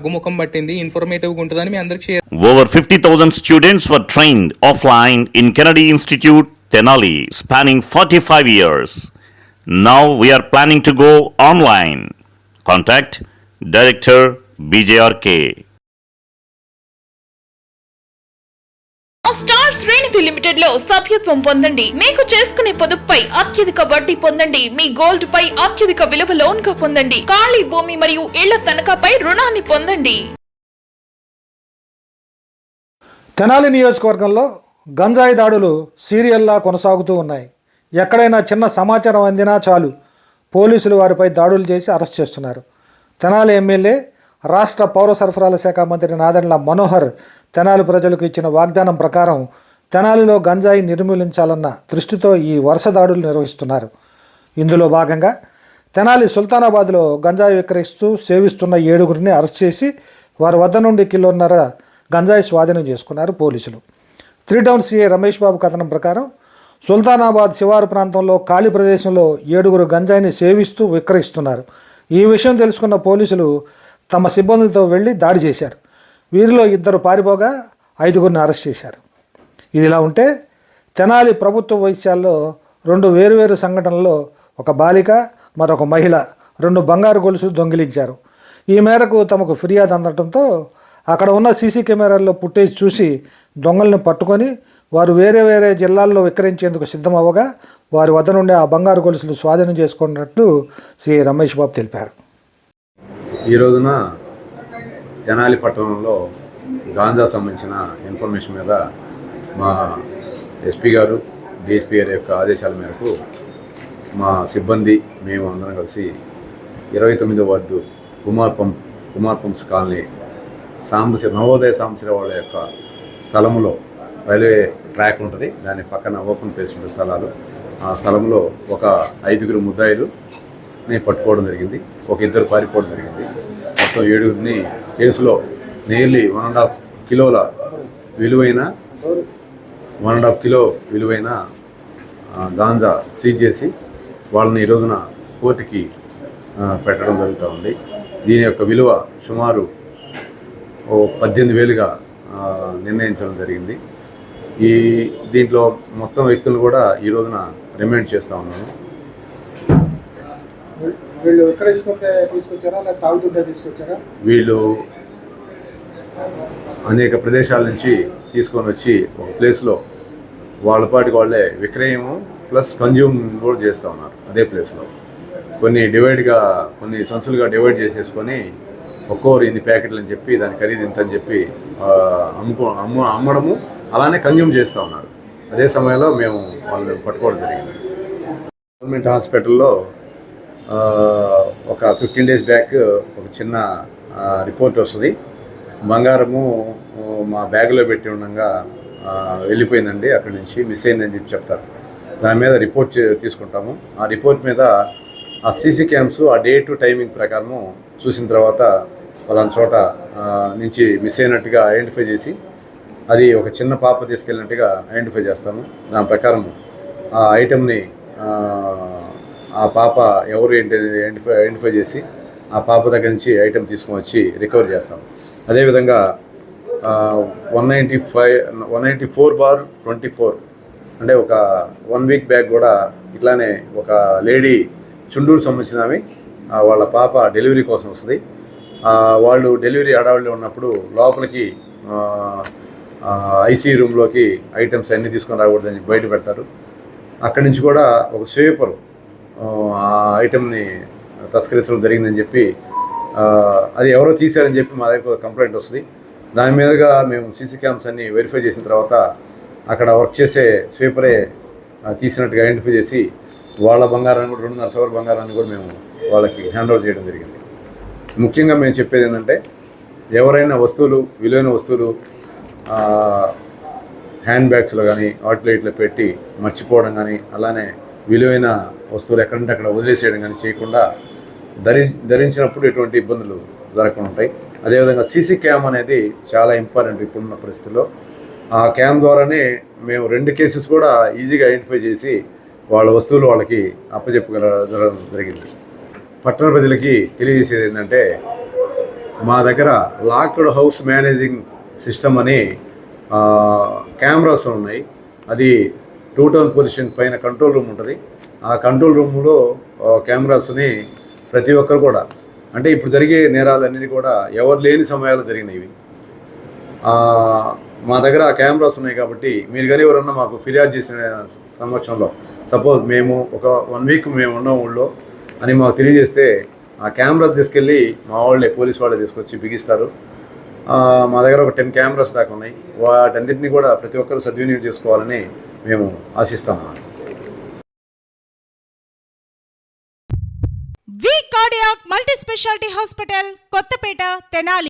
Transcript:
తగ్గుముఖం పట్టింది ఇన్ఫర్మేటివ్గా ఉంటుందని మీ అందరికి share Over 50,000 students were trained offline in Kennedy Institute, Tenali, spanning 45 years. Now we are planning to go online. Contact Director BJRK. Star Sreenidhi లిమిటెడ్లో సభ్యత్వం పొందండి. మీకు చేసుకునే పొదుపుపై అత్యధిక వడ్డీ పొందండి. మీ గోల్డ్ పై అత్యధిక విలువ లోన్గా పొందండి. ఖాళీ భూమి మరియు ఇళ్ళ తనఖాపై రుణాన్ని పొందండి. తెనాలి నియోజకవర్గంలో గంజాయి దాడులు సీరియల్లా కొనసాగుతూ ఉన్నాయి. ఎక్కడైనా చిన్న సమాచారం అందినా చాలు. పోలీసులు వారిపై దాడులు చేసి అరెస్ట్ చేస్తున్నారు. తెనాలి ఎమ్మెల్యే రాష్ట్ర పౌర సరఫరాల శాఖ మంత్రి నాదెండ్ల మనోహర్ తెనాలి ప్రజలకు ఇచ్చిన వాగ్దానం ప్రకారం తెనాలిలో గంజాయి నిర్మూలించాలన్న దృష్టితో ఈ వరుస దాడులు నిర్వహిస్తున్నారు. ఇందులో భాగంగా తెనాలి సుల్తానాబాద్లో గంజాయి విక్రయిస్తూ సేవిస్తున్న ఏడుగురిని అరెస్ట్ చేసి వారి వద్ద నుండి కిలోన్నర గంజాయి స్వాధీనం చేసుకున్నారు పోలీసులు. Three town CA Ramesh Babu కథనం ప్రకారం సుల్తానాబాద్ శివారు ప్రాంతంలో ఖాళీ ప్రదేశంలో ఏడుగురు గంజాయిని సేవిస్తూ విక్రయిస్తున్నారు. ఈ విషయం తెలుసుకున్న పోలీసులు తమ సిబ్బందితో వెళ్ళి దాడి చేశారు. వీరిలో ఇద్దరు పారిపోగా ఐదుగురిని అరెస్ట్ చేశారు. ఇదిలా ఉంటే తెనాలి ప్రభుత్వ వైద్యాల్లో రెండు వేరువేరు సంఘటనల్లో ఒక బాలిక మరొక మహిళ రెండు బంగారు గొలుసులు దొంగిలించారు. ఈ మేరకు తమకు ఫిర్యాదు అందడంతో అక్కడ ఉన్న సీసీ కెమెరాల్లో పుట్టేసి చూసి దొంగలను పట్టుకొని వారు వేరే వేరే జిల్లాల్లో విక్రయించేందుకు సిద్ధమవ్వగా వారి వద్ద నుండి ఆ బంగారు గొలుసులు స్వాధీనం చేసుకున్నట్లు సి. రమేష్ బాబు తెలిపారు. ఈ రోజున తెనాలి పట్టణంలో గాంజా సంబంధించిన ఇన్ఫర్మేషన్ మీద మా ఎస్పీ గారు డిఎస్పీ గారి యొక్క ఆదేశాల మేరకు మా సిబ్బంది మేము అందరం కలిసి ఇరవై తొమ్మిదో ward Kumar pump Kumar pumps colony Sambasri Navodaya Sambasri వాళ్ళ యొక్క స్థలంలో రైల్వే ట్రాక్ ఉంటుంది. దాని పక్కన ఓపెన్ ప్లేస్ ఉండే స్థలాలు. ఆ స్థలంలో ఒక ఐదుగురు ముద్దాయిలు ని పట్టుకోవడం జరిగింది. ఒక ఇద్దరు పారిపోవడం జరిగింది. మొత్తం ఏడుగురిని కేసులో నియర్లీ వన్ అండ్ హాఫ్ కిలోల విలువైన వన్ అండ్ హాఫ్ కిలో విలువైన గాంజా సీజ్ చేసి వాళ్ళని ఈ రోజున కోర్టుకి పెట్టడం జరుగుతూ ఉంది. దీని యొక్క విలువ సుమారు ఓ పద్దెనిమిది వేలుగా నిర్ణయించడం జరిగింది. ఈ దీంట్లో మొత్తం వ్యక్తులు కూడా ఈ రోజున రిమైండ్ చేస్తూ ఉన్నాము. వీళ్ళు విక్రయించుకుంటే తీసుకొచ్చారా? లేదా తాగుతుంటే తీసుకొచ్చారా? వీళ్ళు అనేక ప్రదేశాల నుంచి తీసుకొని వచ్చి ఒక ప్లేస్లో వాళ్ళ పాటికి వాళ్ళే విక్రయము ప్లస్ కన్జ్యూమ్ కూడా చేస్తూ ఉన్నారు అదే ప్లేస్లో కొన్ని డివైడ్గా కొన్ని సంచులుగా డివైడ్ చేసేసుకొని ఒక్కోరు ఇన్ని ప్యాకెట్లు అని చెప్పి దాని ఖరీదు ఇంత అని చెప్పి అమ్ముకో అమ్మ అమ్మడము అలానే కన్జ్యూమ్ చేస్తూ ఉన్నారు. అదే సమయంలో మేము వాళ్ళని పట్టుకోవడం జరిగింది. గవర్నమెంట్ హాస్పిటల్లో ఒక ఫిఫ్టీన్ డేస్ బ్యాక్ ఒక చిన్న రిపోర్ట్ వస్తుంది. బంగారము మా బ్యాగ్లో పెట్టి ఉండగా వెళ్ళిపోయిందండి. అక్కడి నుంచి మిస్ అయిందని చెప్పి చెప్తారు. దాని మీద రిపోర్ట్ చే- తీసుకుంటాము. ఆ రిపోర్ట్ మీద ఆ సీసీ క్యామ్స్ ఆ డే టు టైమింగ్ ప్రకారము చూసిన తర్వాత పలానా చోట నుంచి మిస్ అయినట్టుగా ఐడెంటిఫై చేసి అది ఒక చిన్న పాప తీసుకెళ్ళినట్టుగా ఐడెంటిఫై చేస్తాము. దాని ప్రకారం ఆ ఐటెంని ఆ, పాప ఎవరు ఏంటి ఐడెంటిఫై ఐడెంటిఫై చేసి ఆ పాప దగ్గర నుంచి ఐటెం తీసుకొని వచ్చి రికవర్ చేస్తాం. అదేవిధంగా one ninety five one ninety four bar twenty four అంటే ఒక వన్ వీక్ బ్యాక్ కూడా ఇట్లానే ఒక లేడీ చుండూరు సంబంధించిన ఆమె వాళ్ళ పాప డెలివరీ కోసం వస్తుంది. వాళ్ళు డెలివరీ హడావిడిలో ఉన్నప్పుడు లోపలికి ఐసీ రూమ్లోకి ఐటమ్స్ అన్నీ తీసుకొని రాకూడదని బయట పెడతారు. అక్కడి నుంచి కూడా ఒక స్వీపరు ఆ ఐటెంని తస్కరించడం జరిగిందని చెప్పి అది ఎవరో తీశారని చెప్పి మా దగ్గర కంప్లైంట్ వస్తుంది. దాని మీదుగా మేము సీసీ క్యామ్స్ అన్ని వెరిఫై చేసిన తర్వాత అక్కడ వర్క్ చేసే స్వీపరే తీసినట్టుగా ఐడెంటిఫై చేసి వాళ్ళ బంగారాన్ని కూడా రెండున్నర సవర్ బంగారాన్ని కూడా మేము వాళ్ళకి హ్యాండ్ ఓవర్ చేయడం జరిగింది. ముఖ్యంగా మేము చెప్పేది ఏంటంటే ఎవరైనా వస్తువులు విలువైన వస్తువులు హ్యాండ్ బ్యాగ్స్లో కానీ వాటిలో ఇట్లా పెట్టి మర్చిపోవడం కానీ అలానే విలువైన వస్తువులు ఎక్కడంటే అక్కడ వదిలేసేయడం కానీ చేయకుండా ధరి ధరించినప్పుడు ఎటువంటి ఇబ్బందులు జరగకుండా ఉంటాయి. అదేవిధంగా సీసీ క్యామ్ అనేది చాలా ఇంపార్టెంట్ ఇప్పుడున్న పరిస్థితుల్లో. ఆ క్యామ్ ద్వారానే మేము రెండు కేసెస్ కూడా ఈజీగా ఐడెంటిఫై చేసి వాళ్ళ వస్తువులు వాళ్ళకి అప్పచెప్పగల జరిగింది. పట్టణ ప్రజలకి తెలియజేసేది ఏంటంటే మా దగ్గర లాక్డ్ హౌస్ మేనేజింగ్ సిస్టమ్ అని కెమెరాస్ ఉన్నాయి. అది టూ టౌన్ పొజిషన్ పైన కంట్రోల్ రూమ్ ఉంటుంది. ఆ కంట్రోల్ రూమ్లో కెమెరాస్ని ప్రతి ఒక్కరు కూడా అంటే ఇప్పుడు జరిగే నేరాలన్నీ కూడా ఎవరు లేని సమయాలు జరిగినవి మా దగ్గర ఆ కెమెరాస్ ఉన్నాయి కాబట్టి మీరు కానీ ఎవరన్నా మాకు ఫిర్యాదు చేసిన సమక్షంలో సపోజ్ మేము ఒక వన్ వీక్ మేము ఉన్న ఊళ్ళో అని మాకు తెలియజేస్తే ఆ కెమెరా తీసుకెళ్ళి మా వాళ్ళే పోలీస్ వాళ్ళే తీసుకొచ్చి బిగిస్తారు. మా దగ్గర ఒక టెన్ కెమెరాస్ దాకా ఉన్నాయి. వాటన్నిటిని కూడా ప్రతి ఒక్కరు సద్వినియోగం చేసుకోవాలని మేము ఆశిస్తాము V cardiac multi speciality hospital Kothapeta Tenali.